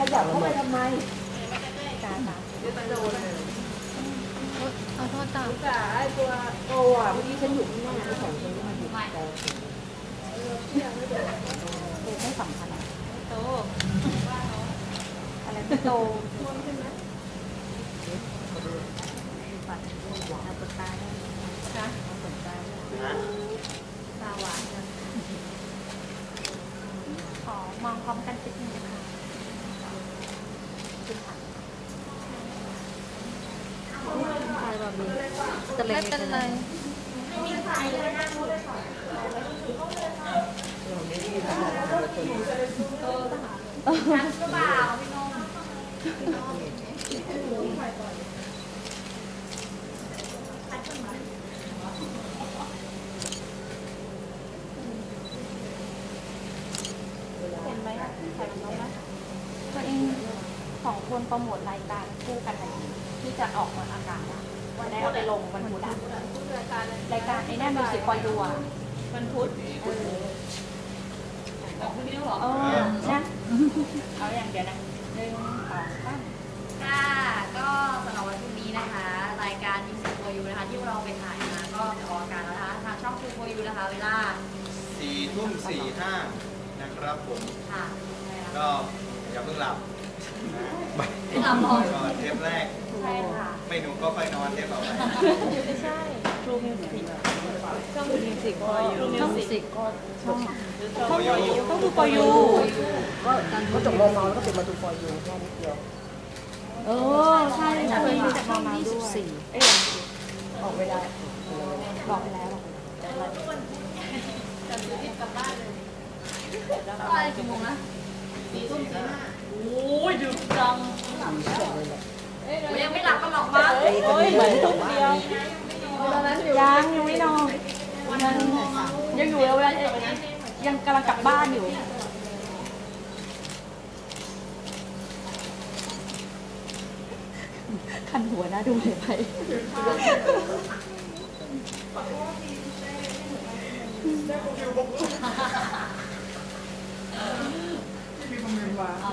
ขยับเข้าไปทำไมจ้าจ้าขอโทษจ้าจ๋าไอตัวโตอะเมื่อกี้ฉันอยู่ข้างหน้าไอ้สองคนมันอยู่แต่ไม่สำคัญโตอะไรโตปัดหัวเอาปากกาได้ะเอาปากกาตาหวานนะขอมองพร้อมกันสักนิดนะคะขึ้นค่ะ ใช่แบบนี้ จะไม่เล็กเป็นไรเห็นไหมใส่น้องไหมตัวเองสองคนโปรโมทรายการคู่กันเลยที่จะออกมาอากาศอะ วันได้เอาไปลงวันพุธอะรายการไอ้แน่มิวสิกคอยดูอะมันพุธเออออกพรุ่งนี้แล้วเหรอเออนะเอาอย่างเดียวนะหนึ่งสองสามค่ะก็สำหรับวันพรุ่งนี้นะคะ รายการยิมสิบโยูนะคะ ที่เราไปถ่ายมาก็จะออกอากาศแล้วนะคะทางช่องทูโยูนะคะ เวลาสี่ทุ่มสี่ห้านะครับผมค่ะใช่แล้วก็อย่าเพิ่งหลับนะไม่ หลับหรอกก็เทปแรก ใช่ค่ะ ไม่หนุกก็ค่อยนอนเทปต่อไปไม่ใช่ True Music ช่องมิวสิกก็ True Music ก็ช่องโอยูต้องดู for you ก็ก็จบมอแล้วก็เป็นมาดูฟอร์ยูแค่นิดเดียวเออใช่ใช่มีจากมามาด้วยเอ้ยออกไม่ได้บอกไปแล้วอะไรกี่โมงนะสี่ทุ่มสี่ห้า โอ้ยดึกจังยังไม่หลับกันหรอกมั้งโอ้ยเหมือนทุ่มเดียวยังยังไม่นอนยังยังอยู่เวลายังกำลังกลับบ้านอยู่คันหัวนะดูเลยไป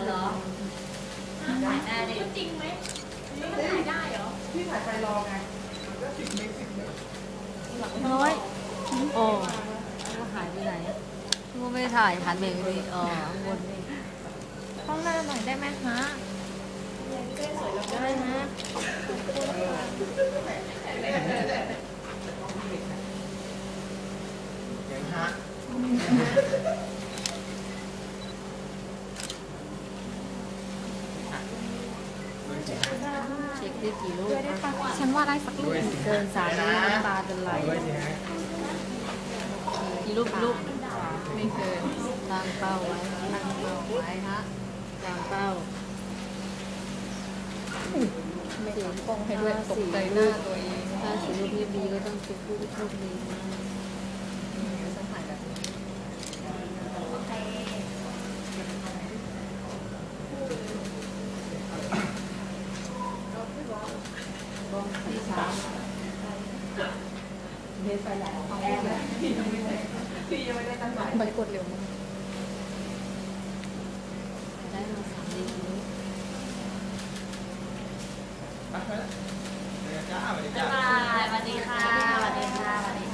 เอาเหรอถ่ายได้เลยจริงไหมมันถ่ายได้เหรอน้อยโอ้หายไปไหนกูไม่ได้ถ่ายหันไปนี่อ๋อข้างบนนี่ห้องหน้าหน่อยได้ไหมฮะได้นะยัง เช็คได้กี่ลูกฉันว่าได้สักลูกเกินสามลูกน้ำตาจะไหลกี่ลูกลูกไม่เกินตั้งเป้าไว้ตั้งเป้าไว้ฮะตั้งเป้าไม่ถึงกงให้ด้วยตกใจหน้าตัวเองถ้าสีลูกไม่ดีก็ต้องเป็นผู้โชคดีนะ ใบกดเร็วมากได้มาสดีค่ปแล้วจ้าสวัสดีจ้าสวัสดีค่ะสวัสดีค่ะ